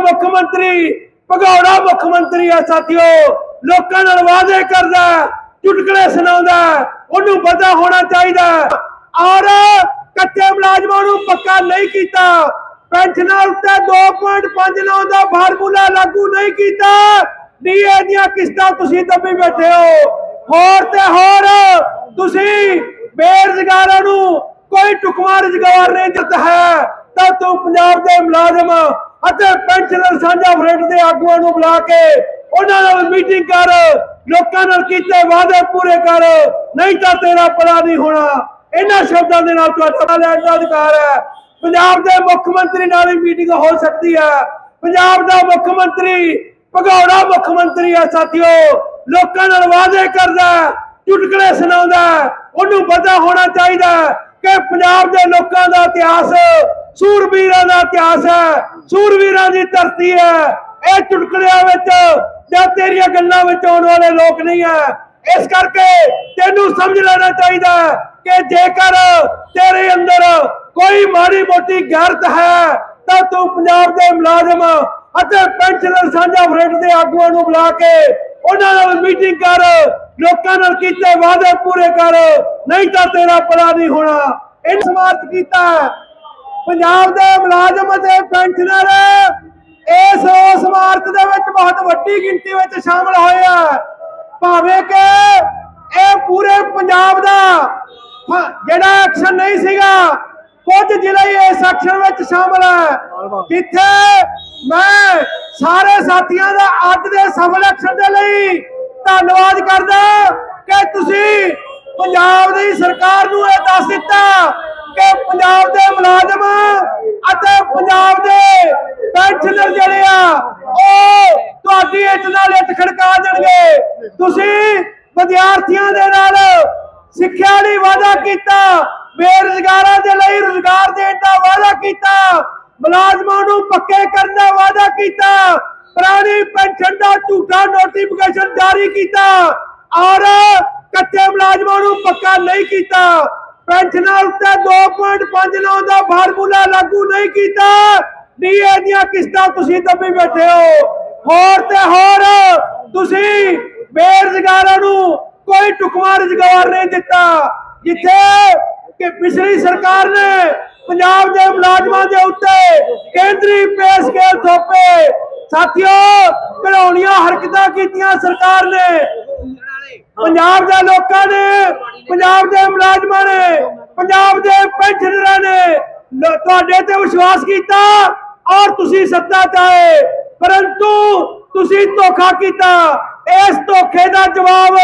ਮੁੱਖ ਮੰਤਰੀ, ਭਗੌੜਾ ਮੁੱਖ ਮੰਤਰੀ ਆ ਸਾਥੀਓ, ਲੋਕਾਂ ਨਾਲ ਵਾਅਦੇ ਕਰਦਾ, ਚੁਟਕਲੇ ਸੁਣਾਉਂਦਾ, ਉਹਨੂੰ ਪਤਾ ਹੋਣਾ ਚਾਹੀਦਾ। ਔਰ ਕੱਚੇ ਮੁਲਾਜ਼ਮਾਂ ਨੂੰ ਪੱਕਾ ਨਹੀਂ ਕੀਤਾ। ਪੈਨਸ਼ਨਾਂ ਉੱਤੇ 2.59 ਦਾ ਫਾਰਮੂਲਾ ਲਾਗੂ ਨਹੀਂ ਕੀਤਾ। ਡੀਏ ਦੀਆਂ ਕਿਸ਼ਤਾਂ ਤੁਸੀਂ ਦੱਬੀ ਬੈਠੇ ਹੋ। ਹੋਰ ਤੇ ਹੋਰ, ਤੁਸੀਂ ਬੇਰੁਜ਼ਗਾਰਾਂ ਨੂੰ ਕੋਈ ਟੁਕਮਾ ਰੁਜ਼ਗਾਰ ਨਹੀਂ ਦਿੱਤਾ ਹੈ। ਤਾਂ ਤੂੰ ਪੰਜਾਬ ਦੇ ਮੁਲਾਜ਼ਮ ਅਤੇ ਪੈਨਸ਼ਨਰ ਸਾਂਝਾ ਫਰੰਟ ਦੇ ਆਗੂਆਂ ਨੂੰ ਬੁਲਾ ਕੇ ਉਹਨਾਂ ਨਾਲ ਮੀਟਿੰਗ ਕਰ, ਲੋਕਾਂ ਨਾਲ ਕੀਤੇ ਵਾਅਦੇ ਪੂਰੇ ਕਰ, ਨਹੀਂ ਤਾਂ ਤੇਰਾ ਭਲਾ ਨਹੀਂ ਹੋਣਾ। ਇਹਨਾਂ ਸ਼ਬਦਾਂ ਦੇ ਨਾਲ ਤੁਹਾਡਾ ਲੈਣ ਦਾ ਅਧਿਕਾਰ ਹੈ। ਪੰਜਾਬ ਦੇ ਮੁੱਖ ਮੰਤਰੀ ਨਾਲ ਵੀ ਮੀਟਿੰਗ ਹੋ ਸਕਦੀ ਹੈ। ਪੰਜਾਬ ਦਾ ਮੁੱਖ ਮੰਤਰੀ, ਭਗੌੜਾ ਮੁੱਖ ਮੰਤਰੀ ਹੈ ਸਾਥੀਓ, ਲੋਕਾਂ ਨਾਲ ਵਾਅਦੇ ਕਰਦਾ ਚੁਟਕਲੇ ਸੁਣਾਉਂਦਾ ਹੈ, ਉਹਨੂੰ ਪਤਾ ਹੋਣਾ ਚਾਹੀਦਾ ਕਿ ਪੰਜਾਬ ਦੇ ਲੋਕਾਂ ਦਾ ਇਤਿਹਾਸ ਸੂਰਬੀਰਾਂ ਦਾ ਇਤਿਹਾਸ ਹੈ। ਸੂਰਬੀਰਾਂ ਦੀ ਧਰਤੀ ਹੈ। ਇਹ ਚੁਟਕਲਿਆਂ ਵਿੱਚ ਜਾਂ ਤੇਰੀਆਂ ਗੱਲਾਂ ਵਿੱਚ ਆਉਣ ਵਾਲੇ ਲੋਕ ਨਹੀਂ ਹੈ। ਇਸ ਕਰਕੇ ਤੈਨੂੰ ਸਮਝ ਲੈਣਾ ਚਾਹੀਦਾ ਕਿ ਜੇਕਰ ਤੇਰੇ ਅੰਦਰ ਕੋਈ ਮਾੜੀ ਮੋਟੀ ਗੈਰਤ ਹੈ ਤਾਂ ਤੂੰ ਪੰਜਾਬ ਦੇ ਮੁਲਾਜ਼ਮ ਅਤੇ ਪੈਨਸ਼ਨਰ ਸਾਂਝਾ ਫਰੰਟ ਦੇ ਆਗੂਆਂ ਨੂੰ ਬੁਲਾ ਕੇ ਉਹਨਾਂ ਨਾਲ ਮੀਟਿੰਗ ਕਰ ਲੋਕਾਂ ਨਾਲ ਕੀਤੇ ਵਾਅਦੇ ਪੂਰੇ ਕਰ, ਨਹੀਂ ਤਾਂ ਤੇਰਾ ਭਲਾ ਨਹੀਂ ਹੋਣਾ। ਇਹ ਸਮਾਰਟ ਕੀਤਾ ਪੰਜਾਬ ਦੇ ਮੁਲਾਜ਼ਮ ਅਤੇ ਪੈਨਸ਼ਨਰ ਇਸ ਉਸ ਦੇ ਵਿੱਚ ਬਹੁਤ ਵੱਡੀ ਗਿਣਤੀ ਵਿੱਚ ਸ਼ਾਮਲ ਹੋਏ ਆ। ਭਾਵੇਂ ਕਿ ਇਹ ਪੂਰੇ ਪੰਜਾਬ ਦਾ ਜਿਹੜਾ ਐਕਸ਼ਨ ਨਹੀਂ ਸੀਗਾ, ਕੁਝ ਜ਼ਿਲ੍ਹੇ ਇਸ ਐਕਸ਼ਨ ਵਿੱਚ ਸ਼ਾਮਲ ਹੈ। ਜਿੱਥੇ ਮੈਂ ਸਾਰੇ ਸਾਥੀਆਂ ਦਾ ਅੱਜ ਦੇ ਸਫਲ ਐਕਸ਼ਨ ਦੇ ਲਈ ਧੰਨਵਾਦ ਕਰਦਾ ਕਿ ਤੁਸੀਂ ਪੰਜਾਬ ਦੀ ਸਰਕਾਰ ਨੂੰ ਇਹ ਦੱਸ ਦਿੱਤਾ ਕਿ ਪੰਜਾਬ ਦੇ ਮੁਲਾਜ਼ਮ ਅਤੇ ਪੰਜਾਬ ਦੇ ਪੈਨਸ਼ਨਰ ਜਿਹੜੇ ਆ, ਉਹ ਤੁਹਾਡੀ ਇੱਟ ਨਾਲ ਇੱਟ ਖੜਕਾ ਦੇਣਗੇ। ਤੁਸੀਂ ਵਿਦਿਆਰਥੀਆਂ ਦੇ ਨਾਲ ਸਿੱਖਿਆ ਲਈ ਵਾਅਦਾ ਕੀਤਾ, ਬੇਰੁਜ਼ਗਾਰਾਂ ਦੇ ਲਈ ਰੁਜ਼ਗਾਰ ਦੇਣ ਦਾ ਵਾਅਦਾ ਕੀਤਾ, ਮੁਲਾਜ਼ਮਾਂ ਨੂੰ ਪੱਕੇ ਕਰਨ ਦਾ ਵਾਅਦਾ ਕੀਤਾ ਪੁਰਾਣੀ ਪੈਨਸ਼ਨ ਦਾ ਝੂਠਾ ਨੋਟੀਫਿਕੇਸ਼ਨ ਜਾਰੀ ਕੀਤਾ। ਔਰ ਕੱਚੇ ਮੁਲਾਜ਼ਮਾਂ ਨੂੰ ਪੱਕਾ ਨਹੀਂ ਕੀਤਾ। ਪੈਨਸ਼ਨਾਂ ਉੱਤੇ 2.59 ਦਾ ਫਾਰਮੂਲਾ ਲਾਗੂ ਨਹੀਂ ਕੀਤਾ। ਡੀਏ ਦੀਆਂ ਕਿਸ਼ਤਾਂ ਤੁਸੀਂ ਦੱਬੀ ਬੈਠੇ ਹੋ। ਹੋਰ ਤੇ ਹੋਰ ਤੁਸੀਂ ਬੇਰੁਜ਼ਗਾਰਾਂ ਨੂੰ ਕੋਈ ਟੁਕਮਾ ਰੁਜ਼ਗਾਰ ਨਹੀਂ ਦਿੱਤਾ। ਜਿੱਥੇ ਕਿ ਪਿਛਲੀ ਸਰਕਾਰ ਨੇ ਪੰਜਾਬ ਦੇ ਮੁਲਾਜ਼ਮਾਂ ਦੇ ਉੱਤੇ ਕੇਂਦਰੀ ਪੇ ਸਕੇਲ ਥੋਪੇ। ਸਾਥੀਓ ਘੜਾਉਣੀਆਂ ਹਰਕਤਾਂ ਕੀਤੀਆਂ ਸਰਕਾਰ ਨੇ। ਪੰਜਾਬ ਦੇ ਲੋਕਾਂ ਨੇ, ਪੰਜਾਬ ਦੇ ਮੁਲਾਜ਼ਮਾਂ ਨੇ, ਪੰਜਾਬ ਦੇ ਪੈਨਸ਼ਨਰਾਂ ਨੇ ਤੁਹਾਡੇ ਤੇ ਵਿਸ਼ਵਾਸ ਕੀਤਾ ਔਰ ਤੁਸੀਂ ਸੱਤਾ ਚਾਹੇ ਪਰੰਤੂ ਤੁਸੀਂ ਧੋਖਾ ਕੀਤਾ। ਇਸ ਧੋਖੇ ਦਾ ਜਵਾਬ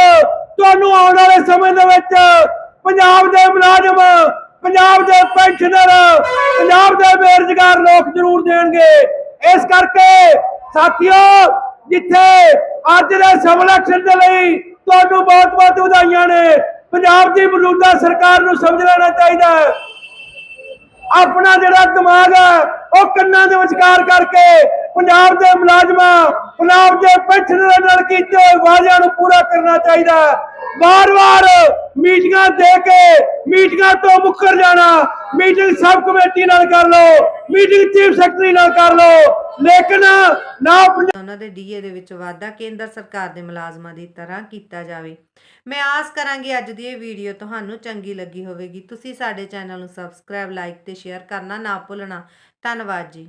ਤੁਹਾਨੂੰ ਆਉਣ ਵਾਲੇ ਸਮੇਂ ਦੇ ਵਿੱਚ ਪੰਜਾਬ ਦੇ ਮੁਲਾਜ਼ਮ, ਪੰਜਾਬ ਦੇ ਪੈਨਸ਼ਨਰ ਪੰਜਾਬ ਦੇ ਬੇਰੁਜ਼ਗਾਰ ਲੋਕ ਜ਼ਰੂਰ ਦੇਣਗੇ। ਇਸ ਕਰਕੇ ਸਾਥੀਓ, ਜਿੱਥੇ ਅੱਜ ਦੇ ਸਫਲ ਐਕਸ਼ਨ ਦੇ ਲਈ ਤੁਹਾਨੂੰ ਬਹੁਤ ਬਹੁਤ ਵਧਾਈਆਂ ਨੇ। ਪੰਜਾਬ ਦੀ ਮੌਜੂਦਾ ਸਰਕਾਰ ਨੂੰ ਸਮਝ ਲੈਣਾ ਚਾਹੀਦਾ ਹੈ। ਆਪਣਾ ਜਿਹੜਾ ਦਿਮਾਗ ਹੈ, ਉਹ ਕੰਨਾਂ ਦੇ ਵਿਚਕਾਰ ਕਰਕੇ ਪੰਜਾਬ ਦੇ ਮੁਲਾਜ਼ਮਾਂ, ਪੰਜਾਬ ਦੇ ਪੈਨਸ਼ਨਰਾਂ ਨਾਲ ਕੀਤੇ ਹੋਏ ਵਾਅਦਿਆਂ ਨੂੰ ਪੂਰਾ ਕਰਨਾ ਚਾਹੀਦਾ ਵਾਰ-ਵਾਰ ਮੀਟਿੰਗਾਂ ਦੇ ਕੇ ਮੀਟਿੰਗਾਂ ਤੋਂ ਮੁੱਕਰ ਜਾਣਾ, ਮੀਟਿੰਗ ਸਬ ਕਮੇਟੀ ਨਾਲ ਕਰ ਲਓ, ਮੀਟਿੰਗ ਚੀਫ ਸੈਕਟਰੀ ਨਾਲ ਕਰ ਲਓ, ਲੇਕਿਨ ਨਾ ਉਹਨਾਂ ਦੇ ਡੀਏ ਦੇ ਵਿੱਚ ਵਾਧਾ ਕੇਂਦਰ ਸਰਕਾਰ ਦੇ ਮੁਲਾਜ਼ਮਾਂ ਦੀ ਤਰ੍ਹਾਂ ਕੀਤਾ ਜਾਵੇ। ਮੈਂ ਆਸ ਕਰਾਂਗੀ ਅੱਜ ਦੀ ਇਹ ਵੀਡੀਓ ਤੁਹਾਨੂੰ ਚੰਗੀ ਲੱਗੀ ਹੋਵੇਗੀ। ਤੁਸੀਂ ਸਾਡੇ ਚੈਨਲ ਨੂੰ ਸਬਸਕ੍ਰਾਈਬ, ਲਾਈਕ ਤੇ ਸ਼ੇਅਰ ਕਰਨਾ ਨਾ ਭੁੱਲਣਾ। ਧੰਨਵਾਦ ਜੀ।